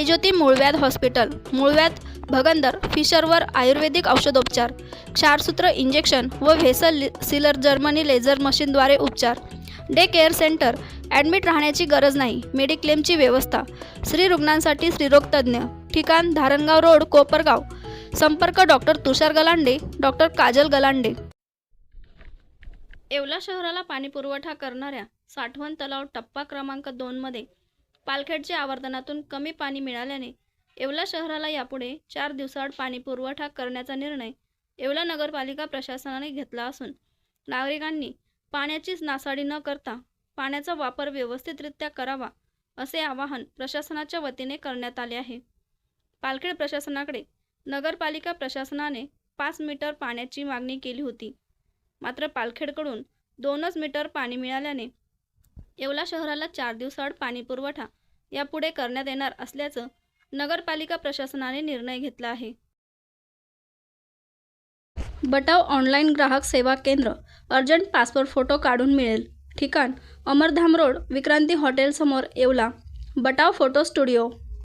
साईज्योती मूळव्याध हॉस्पिटल मूळव्याध भगंदर फिशरवर आयुर्वेदिक औषधोपचार क्षारसूत्र इंजेक्शन व व्हेसल सिलर जर्मनी लेझर मशीनद्वारे उपचार. डे केअर सेंटर ॲडमिट राहण्याची गरज नाही मेडिक्लेमची व्यवस्था. स्त्री रुग्णांसाठी स्त्रीरोगतज्ज्ञ ठिकाण धारणगाव रोड कोपरगाव. संपर्क डॉक्टर तुषार गलांडे डॉक्टर काजल गलांडे. येवला शहराला पाणीपुरवठा करणाऱ्या साठवण तलाव टप्पा क्रमांक दोनमध्ये पालखेडच्या आवर्तनातून कमी पाणी मिळाल्याने येवला शहराला यापुढे चार दिवसाआड पाणी पुरवठा करण्याचा निर्णय येवला नगरपालिका प्रशासनाने घेतला असून नागरिकांनी पाण्याचीच नासाडी न करता पाण्याचा वापर व्यवस्थितरित्या करावा असे आवाहन प्रशासनाच्या वतीने करण्यात आले आहे. पालखेड प्रशासनाकडे नगरपालिका प्रशासनाने पाच मीटर पाण्याची मागणी केली होती. मात्र पालखेडकडून दोनच मीटर पाणी मिळाल्याने येवला शहराला चार दिवसाआड पाणी पुरवठा यापुढे करण्यात येणार असल्याचं नगरपालिका प्रशासनाने निर्णय घेतला आहे. बटाव ऑनलाईन ग्राहक सेवा केंद्र अर्जंट पासपोर्ट फोटो काढून मिळेल. ठिकाण अमरधाम रोड विक्रांती हॉटेलसमोर येवला बटाव फोटो स्टुडिओ.